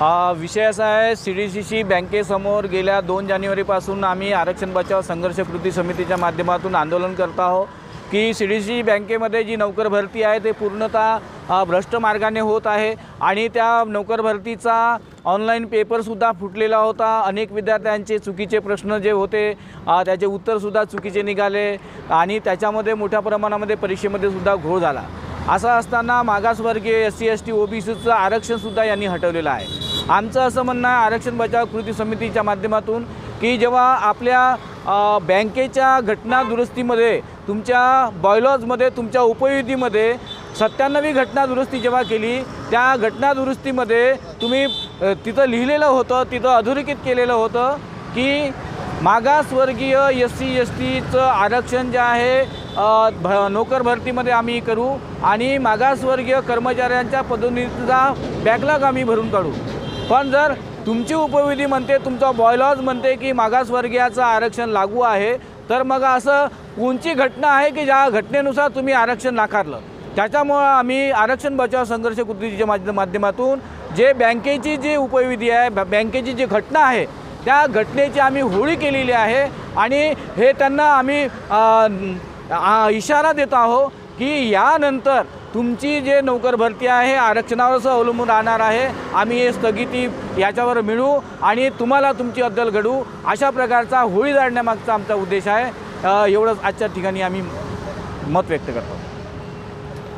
हा विषय असा आहे सी डी सी सी बँकेसमोर गेल्या दोन जानेवारीपासून आम्ही आरक्षण बचाव संघर्ष कृती समितीच्या माध्यमातून आंदोलन करत आहोत की सी डी सी बँकेमध्ये जी नोकर भरती आहे ते पूर्णतः भ्रष्ट मार्गाने होत आहे आणि त्या नोकर भरतीचा ऑनलाईन पेपरसुद्धा फुटलेला होता. अनेक विद्यार्थ्यांचे चुकीचे प्रश्न जे होते त्याचे उत्तरसुद्धा चुकीचे निघाले आणि त्याच्यामध्ये मोठ्या प्रमाणामध्ये परीक्षेमध्ये सुद्धा घोळ झाला. असं असताना मागासवर्गीय S C S T O B सीचं आरक्षणसुद्धा यांनी हटवलेलं आहे. आमचं असं म्हणणं आहे आरक्षण बचाव कृती समितीच्या माध्यमातून की जेव्हा आपल्या बँकेच्या घटना दुरुस्तीमध्ये तुमच्या बॉयलॉजमध्ये तुमच्या उपयुतीमध्ये सत्त्याण्णवी घटना दुरुस्ती जेव्हा केली त्या घटना दुरुस्तीमध्ये तुम्ही तिथं लिहिलेलं होतं तिथं अधोरेखित केलेलं होतं की मागासवर्गीय एस सी एस टीचं आरक्षण जे आहे भ नोकर भरतीमध्ये आम्ही करू आणि मागासवर्गीय कर्मचाऱ्यांच्या पदोन्नतीचा बॅकलॉग आम्ही भरून काढू. पण जर तुमची उपविधी म्हणते तुमचा बॉयलॉज म्हणते की मागासवर्गीयाचं आरक्षण लागू आहे तर मग असं कोणची घटना आहे की ज्या घटनेनुसार तुम्ही आरक्षण नाकारलं? त्याच्यामुळं आम्ही आरक्षण बचाव संघर्ष कृतीच्या माध्य माध्यमातून जे बँकेची जी उपविधी आहे ब- बँकेची जी घटना आहे त्या घटनेची आम्ही होळी केलेली आहे आणि हे त्यांना आम्ही इशारा देत आहो की यानंतर तुमची जे नोकर भरती आहे आरक्षणावरच अवलंबून राहणार आहे. आम्ही हे स्थगिती याच्यावर मिळू आणि तुम्हाला तुमची अद्दल घडू. अशा प्रकारचा होळी जाळण्यामागचा आमचा उद्देश आहे. एवढंच आजच्या ठिकाणी आम्ही मत व्यक्त करतो.